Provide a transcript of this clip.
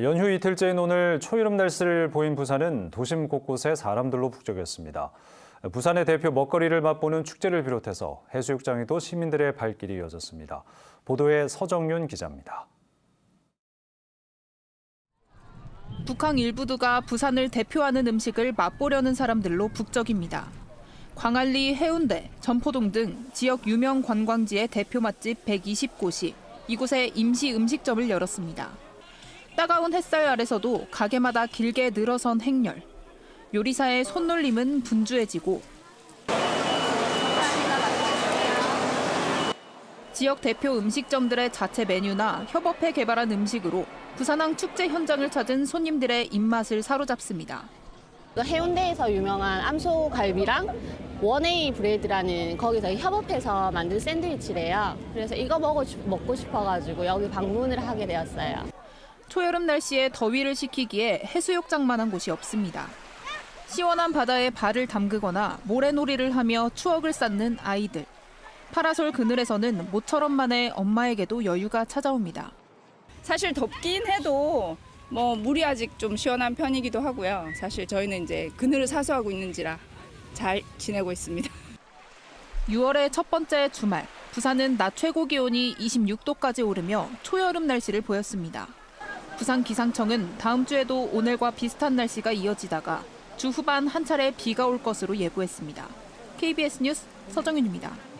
연휴 이틀째인 오늘 초여름 날씨를 보인 부산은 도심 곳곳에 사람들로 북적였습니다. 부산의 대표 먹거리를 맛보는 축제를 비롯해서 해수욕장에도 시민들의 발길이 이어졌습니다. 보도에 서정윤 기자입니다. 북한 일부두가 부산을 대표하는 음식을 맛보려는 사람들로 북적입니다. 광안리, 해운대, 전포동 등 지역 유명 관광지의 대표 맛집 120곳이 이곳에 임시 음식점을 열었습니다. 따가운 햇살 아래서도 가게마다 길게 늘어선 행렬. 요리사의 손놀림은 분주해지고 지역 대표 음식점들의 자체 메뉴나 협업해 개발한 음식으로 부산항 축제 현장을 찾은 손님들의 입맛을 사로잡습니다. 그 해운대에서 유명한 암소갈비랑 원에이 브레드라는 거기서 협업해서 만든 샌드위치래요. 그래서 이거 먹고, 싶어가지고 여기 방문을 하게 되었어요. 초여름 날씨에 더위를 식히기에 해수욕장만한 곳이 없습니다. 시원한 바다에 발을 담그거나 모래놀이를 하며 추억을 쌓는 아이들. 파라솔 그늘에서는 모처럼만의 엄마에게도 여유가 찾아옵니다. 사실 덥긴 해도 뭐 물이 아직 좀 시원한 편이기도 하고요. 사실 저희는 이제 그늘을 사수하고 있는지라 잘 지내고 있습니다. 6월의 첫 번째 주말, 부산은 낮 최고 기온이 26도까지 오르며 초여름 날씨를 보였습니다. 부산 기상청은 다음 주에도 오늘과 비슷한 날씨가 이어지다가 주 후반 한 차례 비가 올 것으로 예보했습니다. KBS 뉴스 서정윤입니다.